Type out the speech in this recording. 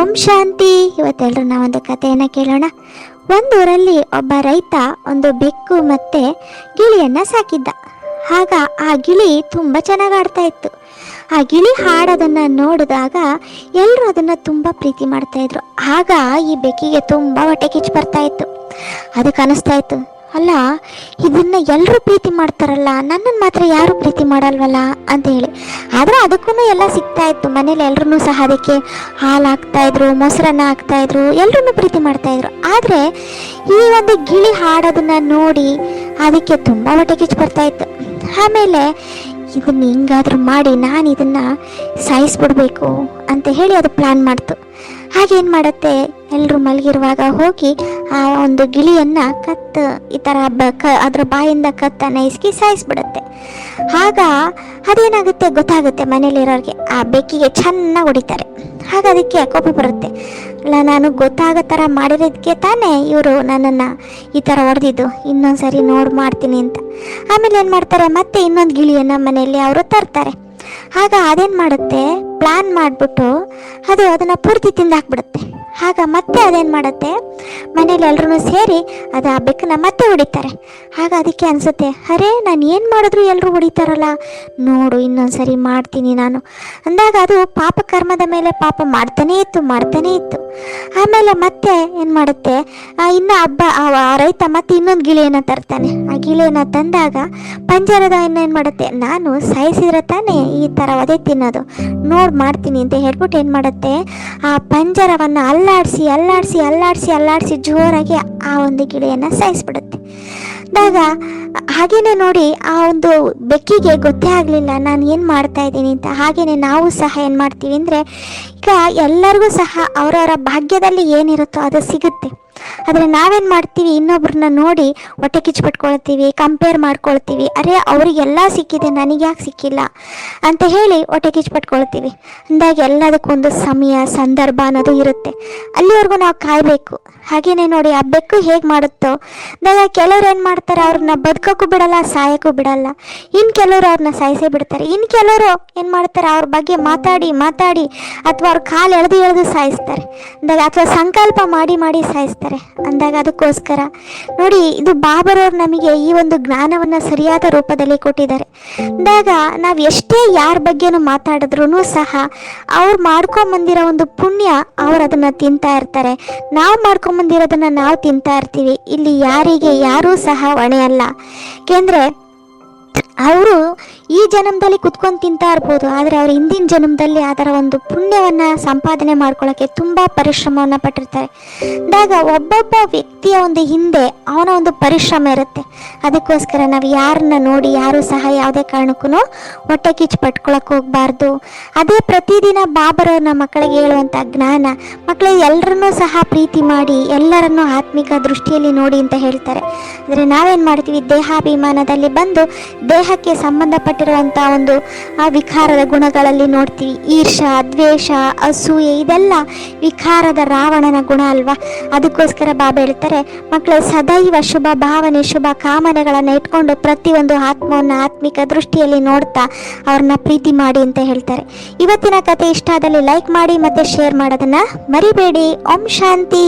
ಓಂ ಶಾಂತಿ. ಇವತ್ತೆಲ್ಲರೂ ನಾವೊಂದು ಕಥೆಯನ್ನು ಕೇಳೋಣ. ಒಂದೂರಲ್ಲಿ ಒಬ್ಬ ರೈತ ಒಂದು ಬೆಕ್ಕು ಮತ್ತೆ ಗಿಳಿಯನ್ನ ಸಾಕಿದ್ದ. ಆಗ ಆ ಗಿಳಿ ತುಂಬ ಚೆನ್ನಾಗಿ ಆಡ್ತಾ ಇತ್ತು. ಆ ಗಿಳಿ ಹಾಡೋದನ್ನ ನೋಡಿದಾಗ ಎಲ್ಲರೂ ಅದನ್ನ ತುಂಬ ಪ್ರೀತಿ ಮಾಡ್ತಾ ಇದ್ರು. ಆಗ ಈ ಬೆಕ್ಕಿಗೆ ತುಂಬ ಹೊಟ್ಟೆ ಕಿಚ್ಚು ಬರ್ತಾ ಇತ್ತು. ಅದಕ್ಕೆ ಅನಿಸ್ತಾ ಇತ್ತು ಅಲ್ಲ, ಇದನ್ನ ಎಲ್ಲರೂ ಪ್ರೀತಿ ಮಾಡ್ತಾರಲ್ಲ ನನ್ನನ್ನು ಮಾತ್ರ ಯಾರು ಪ್ರೀತಿ ಮಾಡಲ್ವಲ್ಲ ಅಂತ ಹೇಳಿ. ಆದ್ರೆ ಅದಕ್ಕೂ ಎಲ್ಲ ಸಿಗ್ತಾ ಇತ್ತು. ಮನೇಲಿ ಎಲ್ರೂ ಸಹ ಅದಕ್ಕೆ ಹಾಲು ಹಾಕ್ತಾಯಿದ್ರು ಮೊಸರನ್ನ ಹಾಕ್ತಾ ಇದ್ರು ಎಲ್ರೂ ಪ್ರೀತಿ ಮಾಡ್ತಾ ಇದ್ರು. ಆದ್ರೆ ಈ ಒಂದು ಗಿಳಿ ಹಾಡೋದನ್ನ ನೋಡಿ ಅದಕ್ಕೆ ತುಂಬಾ ಹೊಟ್ಟೆ ಕಿಚ್ಚು ಬರ್ತಾ ಇತ್ತು. ಆಮೇಲೆ ಇದನ್ನ ಹಿಂಗಾದ್ರೂ ಮಾಡಿ ನಾನು ಇದನ್ನ ಸಾಯಿಸ್ಬಿಡ್ಬೇಕು ಅಂತ ಹೇಳಿ ಅದು ಪ್ಲಾನ್ ಮಾಡ್ತು. ಹಾಗೇನು ಮಾಡುತ್ತೆ? ಎಲ್ಲರೂ ಮಲಗಿರುವಾಗ ಹೋಗಿ ಆ ಒಂದು ಗಿಳಿಯನ್ನ ಕತ್ತು, ಈ ಥರ ಬ ಕ, ಅದ್ರ ಬಾಯಿಂದ ಕತ್ತನ್ನ ಇಸ್ಕಿ ಸಾಯಿಸ್ಬಿಡುತ್ತೆ. ಆಗ ಅದೇನಾಗುತ್ತೆ ಗೊತ್ತಾಗುತ್ತೆ ಮನೇಲಿರೋರಿಗೆ ಆ ಬೆಕ್ಕಿಗೆ ಚೆನ್ನಾಗಿ ಹೊಡಿತಾರೆ. ಹಾಗ ಅದಕ್ಕೆ ಕೋಪ ಬರುತ್ತೆ. ಅಲ್ಲ, ನಾನು ಗೊತ್ತಾಗೋ ಥರ ಮಾಡಿರೋದಕ್ಕೆ ತಾನೇ ಇವರು ನನ್ನನ್ನು ಈ ಥರ ಹೊಡೆದಿದ್ದು. ಇನ್ನೊಂದು ಸರಿ ನೋಡಿ ಮಾಡ್ತೀನಿ ಅಂತ. ಆಮೇಲೆ ಏನು ಮಾಡ್ತಾರೆ? ಮತ್ತೆ ಇನ್ನೊಂದು ಗಿಳಿಯನ್ನು ಮನೆಯಲ್ಲಿ ಅವರು ತರ್ತಾರೆ. ಆಗ ಅದೇನು ಮಾಡುತ್ತೆ? ಪ್ಲಾನ್ ಮಾಡಿಬಿಟ್ಟು ಅದು ಅದನ್ನು ಪೂರ್ತಿ ತಿಂದಾಕ್ಬಿಡುತ್ತೆ. ಆಗ ಮತ್ತೆ ಅದೇನು ಮಾಡುತ್ತೆ? ಮನೇಲಿ ಎಲ್ಲರೂ ಸೇರಿ ಅದು ಆ ಬೆಕ್ಕನ್ನ ಮತ್ತೆ ಹೊಡಿತಾರೆ. ಆಗ ಅದಕ್ಕೆ ಅನಿಸುತ್ತೆ, ಅರೇ, ನಾನು ಏನು ಮಾಡಿದ್ರು ಎಲ್ಲರೂ ಹೊಡಿತಾರಲ್ಲ. ನೋಡು ಇನ್ನೊಂದು ಸರಿ ಮಾಡ್ತೀನಿ ನಾನು. ಅಂದಾಗ ಅದು ಪಾಪ ಕರ್ಮದ ಮೇಲೆ ಪಾಪ ಮಾಡ್ತಾನೇ ಇತ್ತು ಮಾಡ್ತಾನೇ ಇತ್ತು. ಆಮೇಲೆ ಮತ್ತೆ ಏನು ಮಾಡುತ್ತೆ? ಇನ್ನು ಹಬ್ಬ, ಆ ರೈತ ಮತ್ತೆ ಇನ್ನೊಂದು ಗಿಳಿಯನ್ನು ತರ್ತಾನೆ. ಆ ಗಿಳಿಯನ್ನು ತಂದಾಗ ಪಂಜರದ ಏನು ಮಾಡುತ್ತೆ? ನಾನು ಸಾಯಿಸಿದ್ರೆ ತಾನೇ ಈ ಥರ ಒದೆ ತಿನ್ನೋದು. ನೋಡಿ ಮಾಡ್ತೀನಿ ಅಂತ ಹೇಳ್ಬಿಟ್ಟು ಏನು ಮಾಡುತ್ತೆ? ಆ ಪಂಜರವನ್ನು ಅಲ್ಲಾಡಿಸಿ ಅಲ್ಲಾಡಿಸಿ ಅಲ್ಲಾಡಿಸಿ ಅಲ್ಲಾಡಿಸಿ ಜೋರಾಗಿ ಆ ಒಂದು ಗಿಳಿಯನ್ನು ಸಾಯಿಸ್ಬಿಡುತ್ತೆ ಆಗ ಹಾಗೇನೆ ನೋಡಿ, ಆ ಒಂದು ಬೆಕ್ಕಿಗೆ ಗೊತ್ತೇ ಆಗಲಿಲ್ಲ, ನಾನು ಏನು ಮಾಡ್ತಾ ಇದ್ದೀನಿ ಅಂತ. ಹಾಗೇನೆ ನಾವು ಸಹ ಏನು ಮಾಡ್ತೀವಿ ಅಂದರೆ, ಈಗ ಎಲ್ಲರಿಗೂ ಸಹ ಅವರವರ ಭಾಗ್ಯದಲ್ಲಿ ಏನಿರುತ್ತೋ ಅದು ಸಿಗುತ್ತೆ. ಆದರೆ ನಾವೇನು ಮಾಡ್ತೀವಿ? ಇನ್ನೊಬ್ರನ್ನ ನೋಡಿ ಹೊಟ್ಟೆ ಕಿಚ್ಚು ಪಟ್ಕೊಳ್ತೀವಿ ಕಂಪೇರ್ ಮಾಡ್ಕೊಳ್ತೀವಿ. ಅರೆ, ಅವರಿಗೆಲ್ಲ ಸಿಕ್ಕಿದೆ ನನಗೆ ಯಾಕೆ ಸಿಕ್ಕಿಲ್ಲ ಅಂತ ಹೇಳಿ ಹೊಟ್ಟೆ ಕಿಚ್ಚು ಪಟ್ಕೊಳ್ತೀವಿ ಅಂದಾಗ ಎಲ್ಲದಕ್ಕೊಂದು ಸಮಯ, ಸಂದರ್ಭ ಅನ್ನೋದು ಇರುತ್ತೆ. ಅಲ್ಲಿವರೆಗೂ ನಾವು ಕಾಯಬೇಕು. ಹಾಗೇನೆ ನೋಡಿ ಆ ಬೆಕ್ಕು ಹೇಗೆ ಮಾಡುತ್ತೋ. ಅಂದಾಗ ಕೆಲವ್ರು ಏನು ಮಾಡ್ತಾರೆ? ಅವ್ರನ್ನ ಬದುಕೋಕ್ಕೂ ಬಿಡಲ್ಲ, ಸಾಯಕ್ಕೂ ಬಿಡಲ್ಲ. ಇನ್ನು ಕೆಲವರು ಅವ್ರನ್ನ ಸಾಯಿಸೇ ಬಿಡ್ತಾರೆ. ಇನ್ನು ಕೆಲವರು ಏನು ಮಾಡ್ತಾರೆ? ಅವ್ರ ಬಗ್ಗೆ ಮಾತಾಡಿ ಮಾತಾಡಿ, ಅಥವಾ ಅವ್ರ ಕಾಲು ಎಳೆದು ಎಳೆದು ಸಾಯಿಸ್ತಾರೆ. ಅಂದಾಗ ಅಥವಾ ಸಂಕಲ್ಪ ಮಾಡಿ ಮಾಡಿ ಸಾಯಿಸ್ತಾರೆ. ಅಂದಾಗ ಅದಕ್ಕೋಸ್ಕರ. ನೋಡಿ, ಇದು ಬಾಬರವ್ರು ನಮಗೆ ಈ ಒಂದು ಜ್ಞಾನವನ್ನು ಸರಿಯಾದ ರೂಪದಲ್ಲಿ ಕೊಟ್ಟಿದ್ದಾರೆ. ಅಂದಾಗ ನಾವು ಎಷ್ಟೇ ಯಾರ ಬಗ್ಗೆನೂ ಮಾತಾಡಿದ್ರು ಸಹ ಅವ್ರು ಮಾಡ್ಕೊಂಬಂದಿರೋ ಒಂದು ಪುಣ್ಯ ಅವ್ರು ಅದನ್ನು ತಿಂತಾ ಇರ್ತಾರೆ. ನಾವು ಮಾಡ್ಕೊಂಬಂದಿರೋದನ್ನ ನಾವು ತಿಂತಾ ಇರ್ತೀವಿ. ಇಲ್ಲಿ ಯಾರಿಗೆ ಯಾರೂ ಸಹ ಹೊಣೆಯಲ್ಲ. ಏಕೆಂದರೆ ಅವರು ಈ ಜನ್ಮದಲ್ಲಿ ಕುತ್ಕೊಂಡು ತಿಂತಾ ಇರ್ಬೋದು, ಆದರೆ ಅವ್ರ ಹಿಂದಿನ ಜನ್ಮದಲ್ಲಿ ಅದರ ಒಂದು ಪುಣ್ಯವನ್ನು ಸಂಪಾದನೆ ಮಾಡ್ಕೊಳ್ಳೋಕ್ಕೆ ತುಂಬ ಪರಿಶ್ರಮವನ್ನು ಪಟ್ಟಿರ್ತಾರೆ. ಅಂದಾಗ ಒಬ್ಬೊಬ್ಬ ವ್ಯಕ್ತಿಯ ಒಂದು ಹಿಂದೆ ಅವನ ಒಂದು ಪರಿಶ್ರಮ ಇರುತ್ತೆ. ಅದಕ್ಕೋಸ್ಕರ ನಾವು ಯಾರನ್ನ ನೋಡಿ, ಯಾರು ಸಹ ಯಾವುದೇ ಕಾರಣಕ್ಕೂ ಹೊಟ್ಟೆ ಕಿಚ್ಚು ಪಟ್ಕೊಳಕ್ಕೆ ಹೋಗಬಾರ್ದು. ಅದೇ ಪ್ರತಿದಿನ ಬಾಬರವ್ರನ್ನ ಮಕ್ಕಳಿಗೆ ಹೇಳುವಂಥ ಜ್ಞಾನ ಮಕ್ಕಳಿಗೆ ಎಲ್ಲರನ್ನೂ ಸಹ ಪ್ರೀತಿ ಮಾಡಿ, ಎಲ್ಲರನ್ನೂ ಆತ್ಮಿಕ ದೃಷ್ಟಿಯಲ್ಲಿ ನೋಡಿ ಅಂತ ಹೇಳ್ತಾರೆ. ಆದರೆ ನಾವೇನು ಮಾಡ್ತೀವಿ? ದೇಹಾಭಿಮಾನದಲ್ಲಿ ಬಂದು ದೇಹಕ್ಕೆ ಸಂಬಂಧಪಟ್ಟಿರುವಂಥ ಒಂದು, ಆ ವಿಕಾರದ ಗುಣಗಳಲ್ಲಿ ನೋಡ್ತೀವಿ. ಈರ್ಷ, ದ್ವೇಷ, ಅಸೂಯೆ, ಇದೆಲ್ಲ ವಿಕಾರದ ರಾವಣನ ಗುಣ ಅಲ್ವಾ? ಅದಕ್ಕೋಸ್ಕರ ಬಾಬಾ ಹೇಳ್ತಾರೆ ಮಕ್ಕಳು ಸದೈವ ಶುಭ, ಭಾವನೆ ಶುಭ, ಕಾಮನೆಗಳನ್ನು ಇಟ್ಕೊಂಡು ಪ್ರತಿಯೊಂದು ಆತ್ಮವನ್ನು ಆತ್ಮಿಕ ದೃಷ್ಟಿಯಲ್ಲಿ ನೋಡ್ತಾ ಅವ್ರನ್ನ ಪ್ರೀತಿ ಮಾಡಿ ಅಂತ ಹೇಳ್ತಾರೆ. ಇವತ್ತಿನ ಕತೆ ಇಷ್ಟ ಆದಲ್ಲಿ ಲೈಕ್ ಮಾಡಿ ಮತ್ತೆ ಶೇರ್ ಮಾಡೋದನ್ನ ಮರಿಬೇಡಿ. ಓಂ ಶಾಂತಿ.